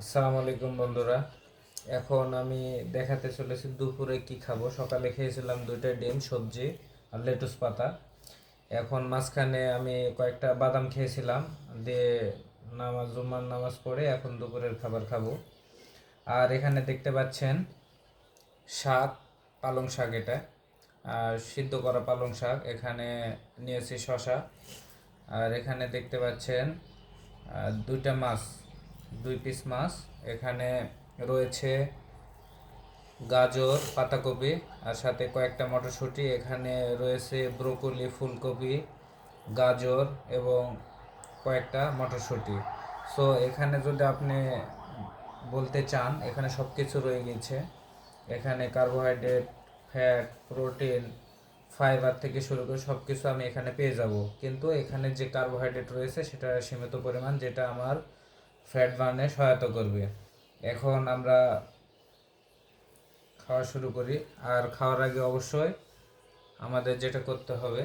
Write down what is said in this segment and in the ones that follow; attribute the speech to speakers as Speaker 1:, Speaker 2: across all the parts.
Speaker 1: আসসালামু আলাইকুম বন্ধুরা। এখন আমি দেখাতে চলেছি দুপুরে কি খাব। সকালে খেয়েছিলাম দুইটা ডিম, সবজি আর লেটুস পাতা। এখন মাঝখানে আমি কয়েকটা বাদাম খেয়েছিলাম, দিয়ে নামাজ, জুম্মার নামাজ পড়ে এখন দুপুরের খাবার খাব। আর এখানে দেখতে পাচ্ছেন শাক, পালং শাক এটা, আর সিদ্ধ করা পালং শাক। এখানে নিয়েছি শশা আর এখানে দেখতে পাচ্ছেন দুইটা মাছ। দুই পিস মাছ। এখানে রয়েছে গাজর, পাতাকপি, আর সাথে কয়েকটা মটরশুঁটি। এখানে রয়েছে ব্রোকলি, ফুলকপি, গাজর এবং কয়েকটা মটরশুঁটি। সো এখানে যদি আপনি বলতে চান, এখানে সব কিছু রয়ে গেছে। এখানে কার্বোহাইড্রেট ফ্যাট প্রোটিন ফাইবার থেকে শুরু করে সব কিছু আমি এখানে পেয়ে যাব। কিন্তু এখানে যে কার্বোহাইড্রেট রয়েছে, সেটা সীমিত পরিমাণ, যেটা আমার ফ্যাট বার্নে সহায়তা করবে। এখন আমরা খাওয়া শুরু করি। আর খাওয়ার আগে অবশ্যই আমাদের যেটা করতে হবে,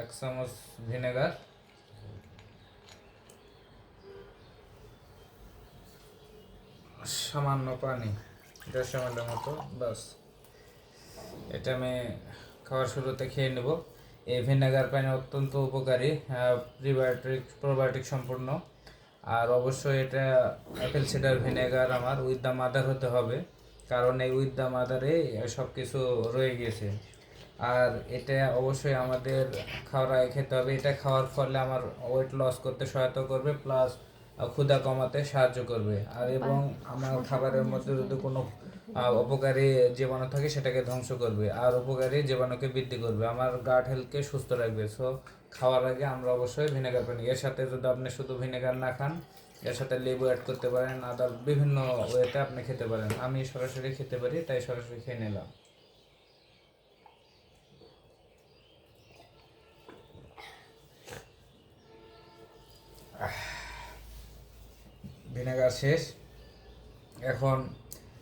Speaker 1: এক চামচ ভিনেগার, সামান্য পানি, দেড়শো এমএলের মতো বাস এটা আমি খাওয়ার শুরুতে খেয়ে নেব। এই ভিনেগার পানি অত্যন্ত উপকারী প্রিবায়োটিক প্রোবায়োটিক সম্পূর্ণ। আর অবশ্যই এটা অ্যাপেল সিডার ভিনেগার আমার উইথ দ্য মাদার হতে হবে, কারণ এই উইথ দ্য মাদারে সব কিছু রয়ে গেছে আর এটা অবশ্যই আমাদের খাওয়ার খেতে হবে। এটা খাওয়ার ফলে আমার ওয়েট লস করতে সহায়তা করবে প্লাস ক্ষুধা কমাতে সাহায্য করবে। আর এবং আমার খাবারের মধ্যে যদি কোনো অপকারী জীবাণু থাকে সেটাকে ধ্বংস করবে আর উপকারী জীবাণুকে বৃদ্ধি করবে। আমার গাট হেলথকে সুস্থ রাখবে। সো খাওয়ার আগে আমরা অবশ্যই ভিনেগার পানি। এর সাথে যদি আপনি শুধু ভিনেগার না খান এর সাথে লেবু অ্যাড করতে পারেন আদার বিভিন্ন ওয়েতে আপনি খেতে পারেন। আমি সরাসরি খেতে পারি তাই সরাসরি খেয়ে নিলাম। ভিনেগার শেষ। এখন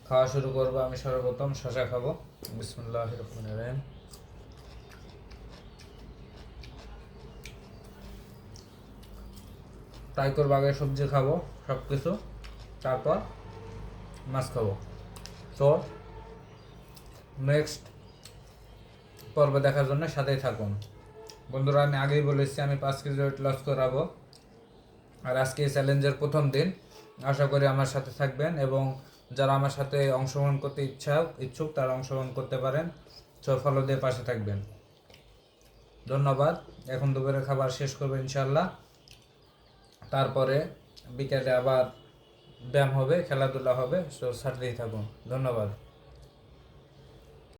Speaker 1: খাওয়া শুরু করব আমি সর্বপ্রথম, শশা খাব। বিসমুল্লাহ রহমান রহিম। ট্রাই করব আগে সবজি খাব সব কিছু তারপর মাছ খাব। তো নেক্সট পর্ব দেখার জন্য সাথেই থাকুন। বন্ধুরা, আমি আগেই বলেছি আমি পাঁচ কেজি ওয়েট লস করাবো। আর আজকে চ্যালেঞ্জের প্রথম দিন। আশা করি আমার সাথে থাকবেন এবং যারা আমার সাথে অংশগ্রহণ করতে ইচ্ছা ইচ্ছুক, তারা অংশগ্রহণ করতে পারেন। সো ফলো দিয়ে পাশে থাকবেন। ধন্যবাদ। এখন দুপুরের খাবার শেষ করব ইনশাল্লাহ তারপরে বিকেলে আবার ব্যায়াম হবে, খেলাধুলা হবে সো সাথেই থাকুন। ধন্যবাদ।